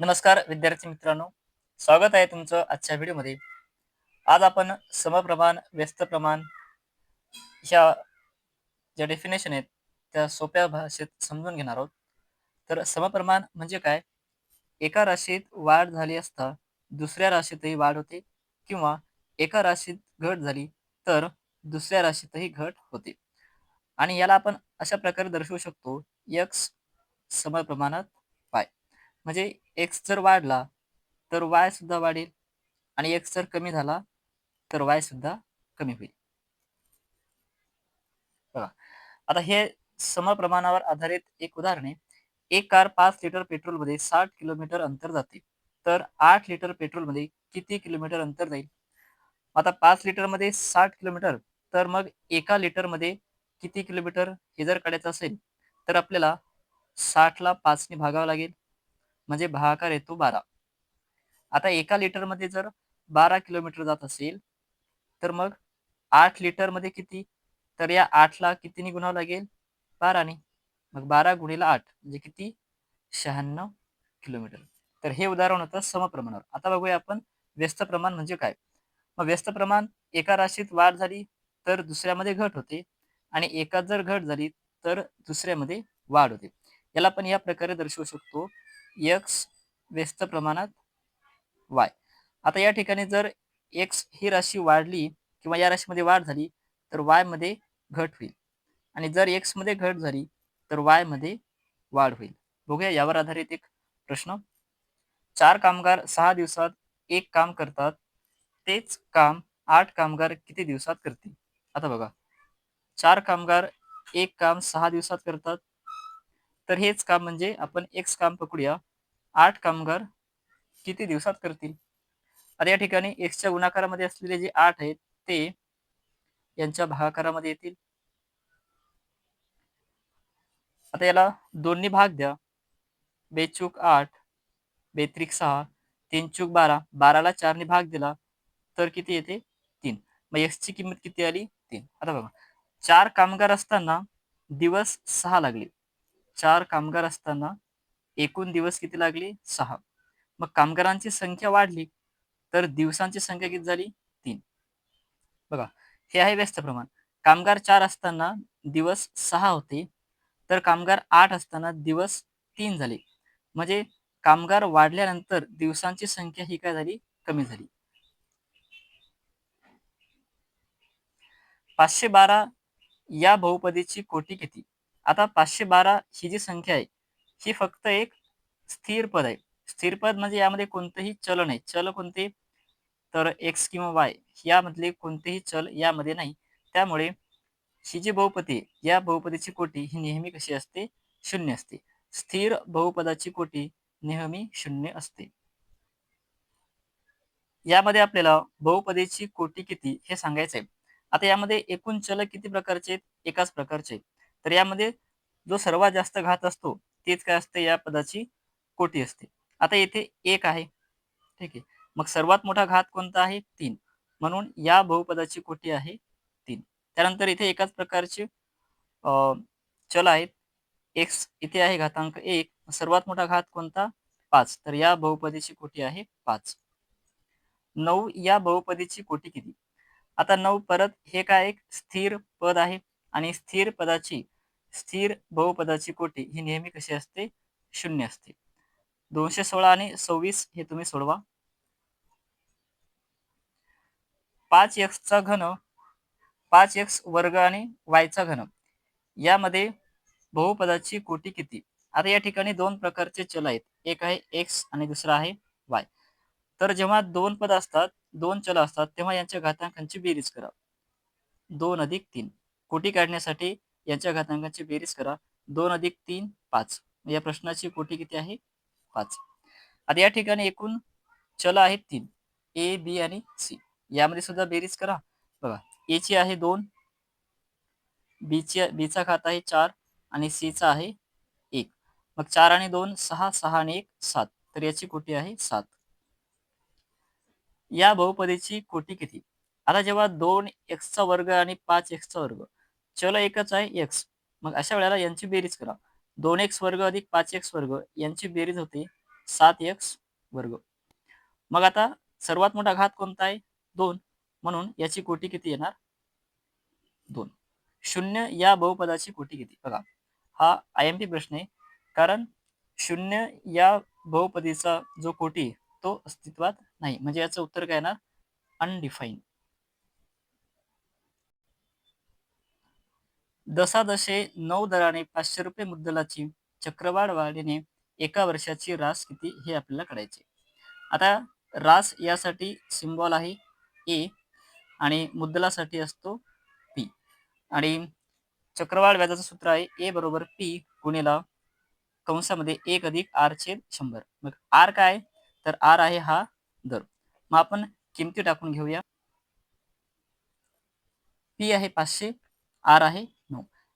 नमस्कार विद्यार्थी मित्रांनो. स्वागत आहे तुमचं आजच्या व्हिडिओमध्ये. आज आपण समप्रमाण व्यस्त प्रमाण ह्या ज्या डेफिनेशन आहेत त्या सोप्या भाषेत समजून घेणार आहोत. तर समप्रमाण म्हणजे काय? एका राशीत वाढ झाली असता दुसऱ्या राशीतही वाढ होते किंवा एका राशीत घट झाली तर दुसऱ्या राशीतही घट होते. आणि याला आपण अशा प्रकारे दर्शवू शकतो यक्स समप्रमाणात म्हणजे एक्स जर वाढला तर वाय सुद्धा वाढेल. आणि एक्स जर कमी झाला तर वाय सुद्धा कमी होईल. बघा. आता हे समप्रमाणावर आधारित एक उदाहरण आहे. एक कार पाच लिटर पेट्रोलमध्ये साठ किलोमीटर अंतर जाते. तर आठ लिटर पेट्रोलमध्ये किती किलोमीटर अंतर जाईल? आता पाच लिटरमध्ये साठ किलोमीटर तर मग एका लिटरमध्ये किती किलोमीटर हे जर काढायचं असेल तर आपल्याला साठला पाचने भागावं लागेल. म्हणजे भागाकार येतो बारा. आता एका लिटरमध्ये जर बारा किलोमीटर जात असेल तर मग आठ लिटरमध्ये किती? तर या आठला कितीने गुणावं लागेल? बाराने. मग बारा गुणीला आठ म्हणजे किती? शहाण्णव किलोमीटर तर हे उदाहरण होतं समप्रमाणावर. आता बघूया आपण व्यस्त प्रमाण म्हणजे काय? मग व्यस्त प्रमाण एका राशीत वाढ झाली तर दुसऱ्यामध्ये घट होते आणि एकात जर घट झाली तर दुसऱ्यामध्ये वाढ होते. याला आपण या प्रकारे दर्शवू शकतो. यक्स व्यस्त प्रमाणात वाय आता या ठिकाणी जर एक्स ही राशी वाढली किंवा या राशीमध्ये वाढ झाली तर वायमध्ये घट होईल. आणि जर एक्समध्ये घट झाली तर वायमध्ये वाढ होईल. बघूया यावर आधारित एक प्रश्न. चार कामगार सहा दिवसात एक काम करतात तेच काम आठ कामगार किती दिवसात करतील? आता बघा. चार कामगार एक काम सहा दिवसात करतात तर हेच काम म्हणजे आपण एक्स काम पकडूया. आठ कामगार किती दिवसात करतील? आता या ठिकाणी एक्सच्या गुणाकारामध्ये असलेले जे आठ आहेत ते यांच्या भागाकारामध्ये येतील. आता याला दोन्ही भाग द्या. बेचूक आठ बेत्रिक सहा तीन चूक बारा बाराला चारने भाग दिला तर किती येते? तीन. मग एक्सची किंमत किती आली? तीन. आता बघा चार कामगार असताना दिवस सहा लागले. चार कामगार असताना एकूण दिवस किती लागले? सहा. मग कामगारांची संख्या वाढली तर दिवसांची संख्या किती झाली? तीन. बघा हे आहे व्यस्त प्रमाण. कामगार चार असताना दिवस सहा होते तर कामगार आठ असताना दिवस तीन झाले. म्हणजे कामगार वाढल्यानंतर दिवसांची संख्या ही काय झाली? कमी झाली. पाचशे बारा या बहुपदीची कोटी किती? आता पाचशे बारा ही जी संख्या आहे ही फक्त एक स्थिर पद आहे. स्थिर पद म्हणजे यामध्ये कोणतंही चल नाही. चल कोणते? तर एक्स किंवा वाय यामधले कोणतेही चल यामध्ये नाही. त्यामुळे ही जी बहुपदी या बहुपदीची कोटी ही नेहमी कशी असते? शून्य असते. स्थिर बहुपदाची कोटी नेहमी शून्य असते. यामध्ये आपल्याला बहुपदीची कोटी किती हे सांगायचंय. आता यामध्ये एकूण चल किती प्रकारचे आहेत? एकाच प्रकारचे तर यामध्ये जो सर्वात जास्त घात असतो तेच काय असते? या पदाची कोटी असते. आता येथे एक आहे. ठीक आहे. मग सर्वात मोठा घात कोणता आहे? तीन. म्हणून या बहुपदाची कोटी आहे तीन. त्यानंतर इथे एकाच प्रकारचे चल आहेत. एक्स इथे आहे घातांक एक. सर्वात मोठा घात कोणता? पाच. तर या बहुपदीची कोटी आहे पाच. नऊ या बहुपदीची कोटी किती? आता नऊ परत हे काय एक? स्थिर पद आहे. आणि स्थिर पदाची स्थिर बहुपदाची कोटी ही नेहमी कशी असते? शून्य असते. दोनशे सोळा आणि सव्वीस हे तुम्ही सोडवा. पाच एक्सचा घन पाच एक्स वर्ग आणि वायचा घन. यामध्ये बहुपदाची कोटी किती? आता या ठिकाणी दोन प्रकारचे चल आहेत. एक आहे एक्स आणि दुसरा आहे वाय तर जेव्हा दोन पद असतात दोन चल असतात तेव्हा यांच्या घातांकांची बेरीज करा. दोन अधिक तीन. कोटी काढण्यासाठी यांच्या घातांकांची बेरीज करा. दोन अधिक तीन पाच. या प्रश्नाची कोटी किती आहे? पाच. आता या ठिकाणी एकूण चल आहेत तीन. ए बी आणि सी यामध्ये सुद्धा बेरीज करा. बघा ए ची आहे दोन बीची बीचा खात आहे चार आणि सीचा आहे एक. मग चार आणि दोन सहा सहा आणि एक सात. तर याची कोटी आहे सात. या बहुपदीची कोटी किती? आता जेव्हा दोन एक्सचा वर्ग आणि पाच एक्सचा वर्ग चल एकच आहे एक्स मग अशा वेळेला यांची बेरीज करा. दोन एक्स वर्ग अधिक पाच एक्स वर्ग यांची बेरीज होते सात एक्स वर्ग. मग आता सर्वात मोठा घात कोणता आहे? दोन. म्हणून याची कोटी किती येणार? दोन. शून्य या बहुपदाची कोटी किती? बघा हा आय एम पी प्रश्न आहे. कारण शून्य या बहुपदीचा जो कोटी तो अस्तित्वात नाही. म्हणजे याचं उत्तर काय येणार? अनडिफाईन दशादशे नऊ दराने पाचशे रुपये मुद्दलाची चक्रवाढ वाढीने एका वर्षाची रास किती हे आपल्याला कळायचे. आता रास यासाठी सिम्बॉल आहे ए आणि मुद्दलासाठी असतो पी आणि चक्रवाढ व्याजाचं सूत्र आहे ए बरोबर पी गुणेला कंसामध्ये एक अधिक आर छेद शंभर. मग आर काय? तर आर आहे हा दर. मग आपण किमती टाकून घेऊया. पी आहे पाचशे आर आहे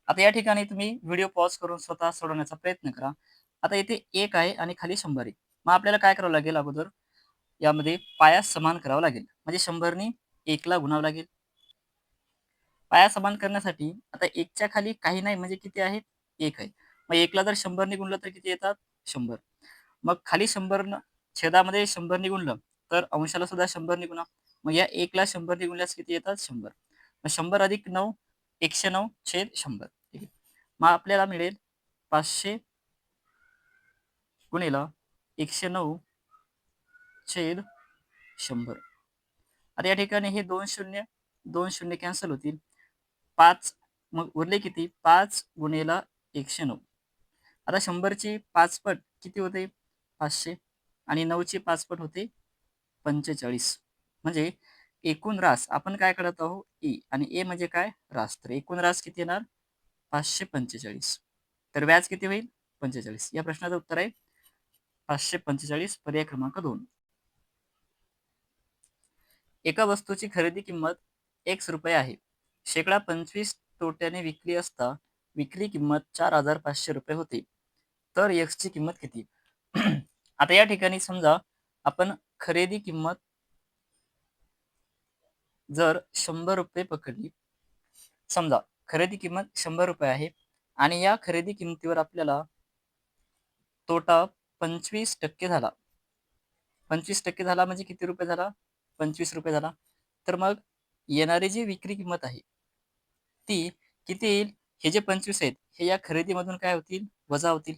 आता या ठिकाणी तुम्ही व्हिडिओ पॉज करून स्वतः सोडवण्याचा प्रयत्न करा. आता इथे एक आहे आणि खाली शंभर आहे. मग आपल्याला काय करावं लागेल अगोदर? यामध्ये पाया समान करावं लागेल. म्हणजे शंभरनी एकला गुणावं लागेल. पाया समान करण्यासाठी आता एकच्या खाली काही नाही म्हणजे किती आहे? एक आहे. मग एकला जर शंभरने गुणलं तर किती येतात? शंभर. मग खाली शंभर छेदामध्ये शंभरने गुणलं तर अंशाला सुद्धा शंभरने गुणा. मग या एकला शंभरने गुणल्यास किती येतात? शंभर. मग शंभर अधिक नऊ एकशे नऊ छेद शंभर. मग आपल्याला मिळेल पाचशे गुणिला एकशे नऊ छेद शंभर. आता या ठिकाणी हे दोन शून्य दोन शून्य कॅन्सल होतील. पाच मग उरले किती? पाच गुणेला एकशे नऊ. आता शंभरची पाचपट किती होते? पाचशे. आणि नऊची पाचपट होते पंचेचाळीस. म्हणजे एकूण रास. आपण काय करत आहोत? ए. आणि ए म्हणजे काय? रास. तर एकूण रास किती येणार? पाचशे पंचेचाळीस. तर व्याज किती होईल? पंचेचाळीस. या प्रश्नाचं उत्तर आहे पाचशे पंचेचाळीस पर्याय क्रमांक दोन. एका वस्तूची खरेदी किंमत एक्स रुपये आहे. शेकडा पंचवीस तोट्याने विकली असता विक्री किंमत चार हजार पाचशे रुपये होती. तर एक्सची किंमत किती? आता या ठिकाणी समजा आपण खरेदी किंमत जर शंभर रुपये पकडली समजा खरेदी किंमत शंभर रुपये आहे. आणि या खरेदी किमतीवर आपल्याला तोटा पंचवीस टक्के झाला. पंचवीस टक्के झाला म्हणजे किती रुपये झाला? पंचवीस रुपये झाला. तर मग येणारी जी विक्री किंमत आहे ती किती येईल? हे जे पंचवीस आहेत हे या खरेदीमधून काय होतील? वजा होतील.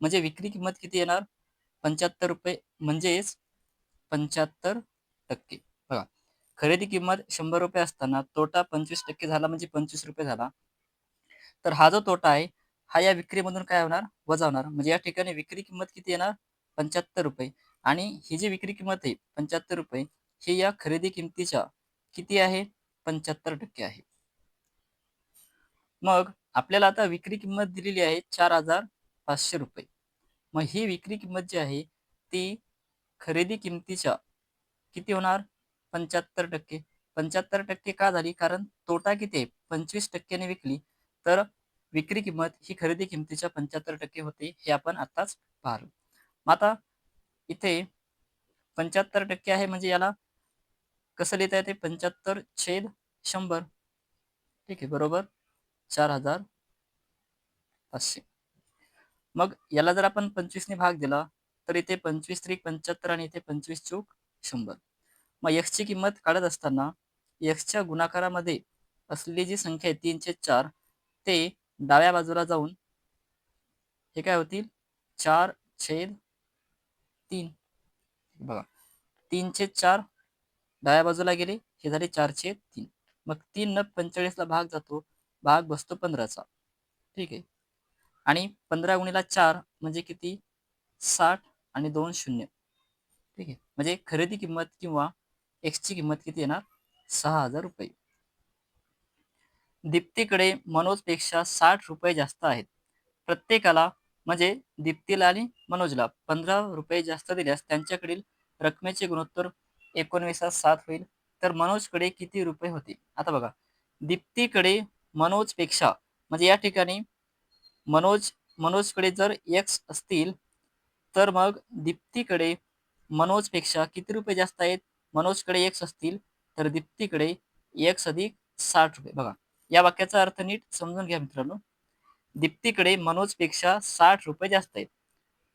म्हणजे विक्री किंमत किती येणार? पंच्याहत्तर रुपये म्हणजेच पंच्याहत्तर टक्के. खरेदी किंमत शंभर रुपये असताना तोटा पंचवीस टक्के झाला म्हणजे पंचवीस रुपये झाला. तर हा जो तोटा आहे हा या विक्रीमधून काय होणार? वजा होणार. म्हणजे या ठिकाणी विक्री किंमत किती येणार? पंच्याहत्तर रुपये. आणि ही जी विक्री किंमत आहे पंच्याहत्तर रुपये ही या खरेदी किमतीच्या किती आहे? पंच्याहत्तर टक्के आहे. मग आपल्याला आता विक्री किंमत दिलेली आहे चार हजार पाचशे रुपये. मग ही विक्री किंमत जी आहे ती खरेदी किमतीच्या किती होणार? पंच्याहत्तर टक्के. पंच्याहत्तर टक्के का झाली? कारण तोटा किती आहे? पंचवीस टक्क्याने विकली. तर विक्री किंमत ही खरेदी किमतीच्या पंच्याहत्तर टक्के होते हे आपण आताच पाहलो. मग आता इथे पंच्याहत्तर टक्के आहे म्हणजे याला कसं लिहिता येते? पंच्याहत्तर छेद शंभर. ठीक आहे बरोबर? चार हजार पाचशे. मग याला जर आपण पंचवीसने भाग दिला तर इथे पंचवीस त्रिक पंच्याहत्तर आणि इथे पंचवीस चूक शंभर. मग एक्सची किंमत काढत असताना एक्सच्या गुणाकारामध्ये असलेली जी संख्या आहे तीनशे चार ते डाव्या बाजूला जाऊन हे काय होतील? चार छेद तीन. बघा. तीनशे चार डाव्या बाजूला गेले हे झाले चारशे तीन. मग तीन न पंचेचाळीसला भाग जातो भाग बसतो पंधराचा. ठीक आहे? आणि पंधरा गुणीला चार म्हणजे किती? साठ आणि दोन शून्य. ठीक आहे? म्हणजे खरेदी किंमत किंवा एक्सची किंमत किती येणार? सहा हजार रुपये. दीप्तीकडे मनोजपेक्षा साठ रुपये जास्त आहेत. प्रत्येकाला म्हणजे दीप्तीला आणि मनोजला पंधरा रुपये जास्त दिल्यास त्यांच्याकडील रकमेचे गुणोत्तर एकोणवीसात सात होईल. तर मनोजकडे किती रुपये होते? आता बघा. दीप्तीकडे मनोजपेक्षा म्हणजे या ठिकाणी मनोज मनोजकडे जर एक्स असतील तर मग दीप्तीकडे मनोजपेक्षा किती रुपये जास्त आहेत? मनोजकडे एक्स असतील तर दीप्तीकडे एक्स अधिक साठ रुपये. बघा या वाक्याचा अर्थ नीट समजून घ्या मित्रांनो. दीप्तीकडे मनोजपेक्षा साठ रुपये जास्त आहेत.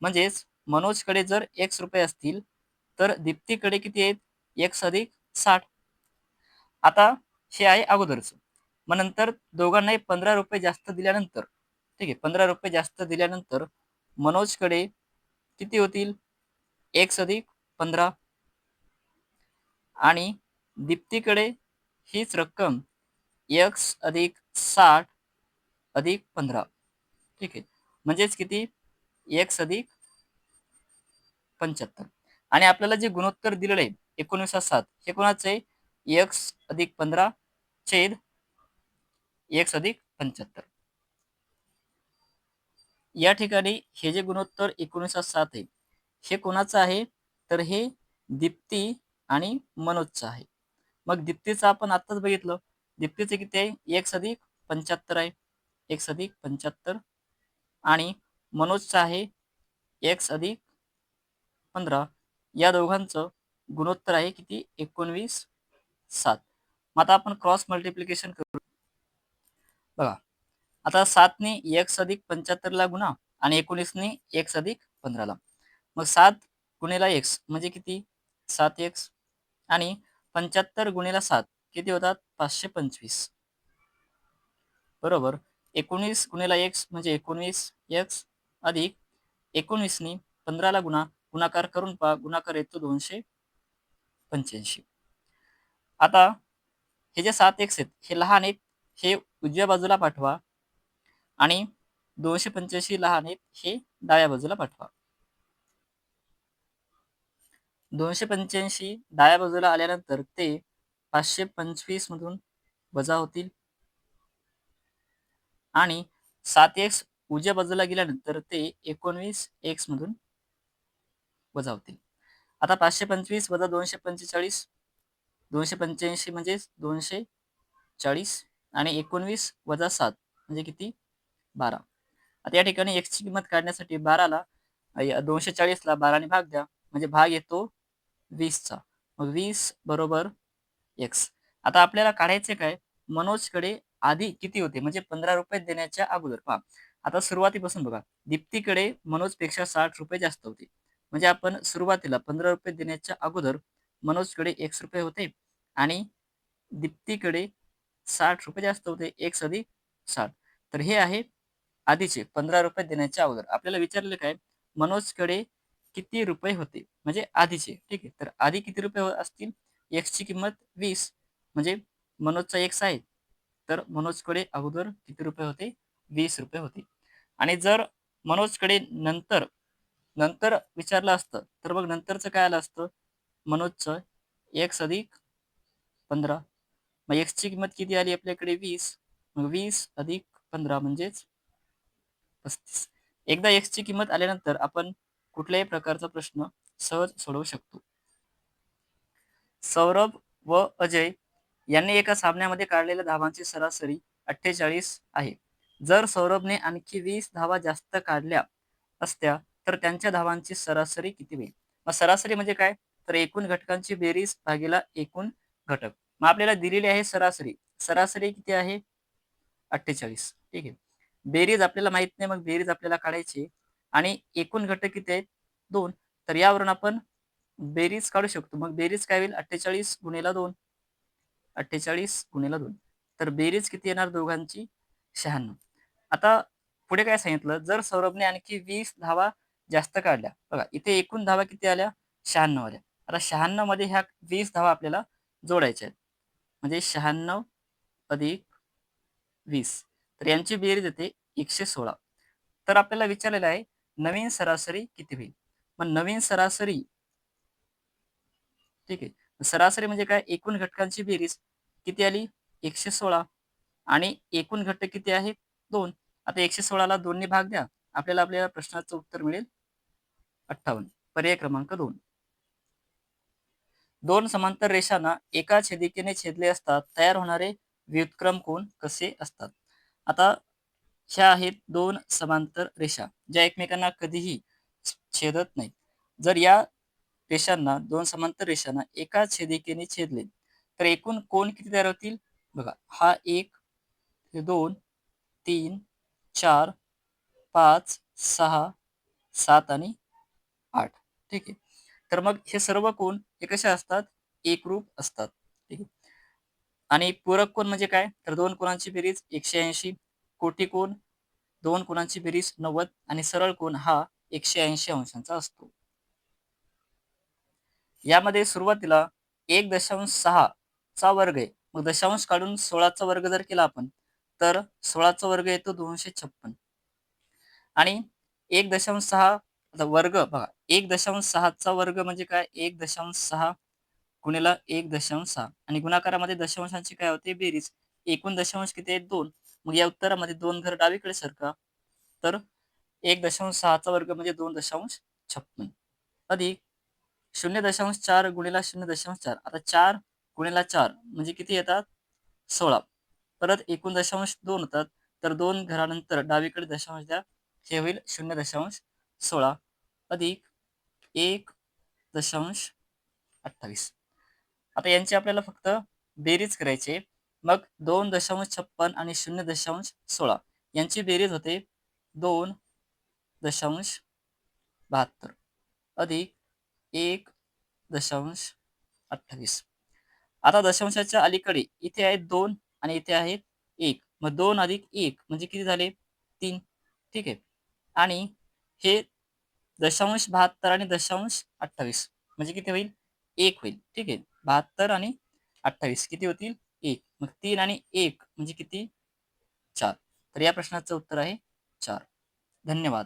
म्हणजेच मनोजकडे जर एक्स रुपये असतील तर दीप्तीकडे किती आहेत? एक्स अधिक साठ. आता हे आहे अगोदरच. मग नंतर दोघांनाही पंधरा रुपये जास्त दिल्यानंतर ठीक आहे पंधरा रुपये जास्त दिल्यानंतर मनोजकडे किती होतील? एक्स अधिक पंधरा. आणि दीप्तीकडे हीच रक्कम एक्स अधिक साठ अधिक पंधरा. ठीक आहे. म्हणजेच किती? एक्स अधिक पंच्याहत्तर. आणि आपल्याला जे गुणोत्तर दिलेलं आहे एकोणीसा सात हे कोणाचं आहे? एक्स अधिक पंधरा छेद एक्स अधिक पंच्याहत्तर. या ठिकाणी हे जे गुणोत्तर एकोणीसा सात आहे हे कोणाचं आहे? तर हे दीप्ती आणि मनोजचं आहे. मग दीप्तीचं आपण आत्ताच बघितलं. दीप्तीचं किती आहे? एक्स अधिक पंच्याहत्तर आहे. एक्स अधिक पंच्याहत्तर आणि मनोजचं आहे एक्स अधिक पंधरा. या दोघांचं गुणोत्तर आहे किती? एकोणवीस सात. मग आता आपण क्रॉस मल्टिप्लिकेशन करू. बघा. आता सातने एक अधिक पंच्याहत्तरला गुणा आणि एकोणीसने एक्स अधिक पंधराला. मग सात गुणेला एक्स म्हणजे किती? सात एक्स आणि पंच्याहत्तर गुणेला सात किती होतात? पाचशे पंचवीस. बरोबर. एकोणीस गुणेला एक्स म्हणजे एकोणवीस एक्स अधिक एकोणवीसनी पंधराला गुणा गुणाकार करून पहा गुणाकार येतो दोनशे पंच्याऐंशी. आता हे जे सात एक्स आहेत हे लहान आहेत हे उजव्या बाजूला पाठवा आणि दोनशे पंच्याऐंशी लहान आहेत हे डाव्या बाजूला पाठवा. दोनशे पंच्याऐंशी डाव्या बाजूला आल्यानंतर ते पाचशे पंचवीस मधून वजा होतील. आणि सात एक्स उजव्या बाजूला गेल्यानंतर ते एकोणवीस एक्स मधून वजा होतील. आता पाचशे पंचवीस वजा दोनशे पंचेचाळीस दोनशे पंच्याऐंशी म्हणजे दोनशे चाळीस आणि एकोणवीस वजा सात म्हणजे किती? बारा. आता या ठिकाणी एक्सची किंमत काढण्यासाठी बाराला दोनशे चाळीसला बाराने भाग द्या. म्हणजे भाग येतो वीसचा मग वीस बरोबर एक्स आता आपल्याला काढायचे काय? मनोजकडे आधी किती होते? म्हणजे पंधरा रुपये देण्याच्या अगोदर. पहा. आता सुरुवातीपासून बघा. दीप्तीकडे मनोजपेक्षा साठ रुपये जास्त होते. म्हणजे आपण सुरुवातीला पंधरा रुपये देण्याच्या अगोदर मनोजकडे एक्स रुपये होते आणि दीप्तीकडे साठ रुपये जास्त होते. एक्स अधिक साठ. तर हे आहे आधीचे पंधरा रुपये देण्याच्या अगोदर. आपल्याला विचारले काय? मनोजकडे किती रुपये होते? म्हणजे आधीचे ठीक आहे. तर आधी किती रुपये असतील? एक्सची किंमत वीस. म्हणजे मनोजचा एक्स आहे. तर मनोजकडे अगोदर किती रुपये होते? वीस रुपये होते. आणि जर मनोजकडे नंतर नंतर विचारलं असतं तर मग नंतरचं काय आलं असतं? मनोजचं एक्स अधिक पंधरा. मग एक्सची किंमत किती आली आपल्याकडे? वीस. मग वीस अधिक पंधरा म्हणजेच पस्तीस. एकदा एक्सची किंमत आल्यानंतर आपण कुठल्याही प्रकारचा प्रश्न सहज सोडवू शकतो. सौरभ व अजय यांनी एका सामन्यामध्ये काढलेल्या धावांची सरासरी अठ्ठेचाळीस आहे. जर सौरभने आणखी वीस धावा जास्त काढल्या असत्या तर त्यांच्या धावांची सरासरी किती होईल? मग सरासरी म्हणजे काय? तर एकूण घटकांची बेरीज भागीला एकूण घटक. मग आपल्याला दिलेली आहे सरासरी. सरासरी किती आहे? अठ्ठेचाळीस. ठीक आहे. बेरीज आपल्याला माहीत नाही मग बेरीज आपल्याला काढायची आणि एकूण घटक किती आहेत? दोन. तर यावरून आपण बेरीज काढू शकतो. मग बेरीज काय होईल? अठ्ठेचाळीस गुणेला दोन. अठ्ठेचाळीस गुणेला दोन. तर बेरीज किती येणार दोघांची? शहाण्णव. आता पुढे काय सांगितलं? जर सौरभने आणखी वीस धावा जास्त काढल्या. बघा इथे एकूण धावा किती आल्या? शहाण्णव आल्या. आता शहाण्णवमध्ये ह्या वीस धावा आपल्याला जोडायच्या आहेत. म्हणजे शहाण्णव अधिक वीस. तर यांची बेरीज येते एकशे सोळा. तर आपल्याला विचारलेलं आहे नवीन सरासरी किती होईल? मग नवीन सरासरी ठीक आहे. सरासरी म्हणजे काय? एकूण घटकांची बेरीज किती आली? एकशे सोळा. आणि एकूण घटक किती आहेत? दोन. आता एकशे सोळाला दोन्ही भाग द्या. आपल्याला आपल्या प्रश्नाचं उत्तर मिळेल अठ्ठावन्न. पर्याय क्रमांक दोन. दोन समांतर रेषांना एका छेदिकेने छेदले असतात. तयार होणारे व्युत्क्रम कोण कसे असतात? आता ह्या आहेत दोन समांतर रेषा ज्या एकमेकांना कधीही छेदत नाहीत. जर या रेषांना दोन समांतर रेषांना एका छेदिकेने छेदले तर एकूण कोण किती तयार होतील? बघा हा एक दोन तीन चार पाच सहा सात आणि आठ. ठीक आहे? तर मग हे सर्व कोण? हे कसे असतात? एकरूप असतात. ठीक आहे? आणि पूरक कोण म्हणजे काय? तर दोन कोणांची बेरीज एकशे ऐंशी कोटी कोण दोन कोणांची बेरीज नव्वद आणि सरळ कोण हा एकशे ऐंशी अंशांचा असतो. यामध्ये सुरुवातीला एक दशांश सहा चा वर्ग आहे. मग दशांश काढून सोळाचा वर्ग जर केला आपण तर सोळाचा वर्ग येतो दोनशे छप्पन. आणि एक दशांश सहा वर्ग बघा एक दशांश सहाचा वर्ग म्हणजे काय? एक दशांश सहा गुणिला एक दशांश सहा. आणि गुणाकारामध्ये दशांशांची काय होते? बेरीज. एकूण दशांश किती आहेत? दोन. मग या उत्तरामध्ये दोन घर डावीकडे सरका. तर एक दशांश सहाचा वर्ग म्हणजे दोन दशांश छप्पन. अधिक शून्य दशांश चार गुणिला शून्य दशांश चार. आता चार गुणिला चार म्हणजे किती येतात? सोळा. परत एकूण दशांश दोन होतात. तर दोन घरानंतर डावीकडे दशांश द्या. हे होईल शून्य दशांश सोळा. अधिक एक दशांश अठ्ठावीस. आता यांची आपल्याला फक्त बेरीज करायची. मग दोन दशांश छप्पन आणि शून्य दशांश सोळा. यांची बेरीज होते दोन दशांश बहात्तर. अधिक एक दशांश अठ्ठावीस. आता दशांशाच्या अलीकडे इथे आहेत दोन आणि इथे आहेत एक. मग दोन अधिक एक म्हणजे किती झाले? तीन. ठीक आहे. आणि हे दशांश बहात्तर आणि दशांश अठ्ठावीस म्हणजे किती होईल? एक होईल. ठीक आहे. बहात्तर आणि अठ्ठावीस किती होतील? एक. मग तीन आणि एक म्हणजे किती? चार. तर या प्रश्नाचं उत्तर आहे चार. धन्यवाद.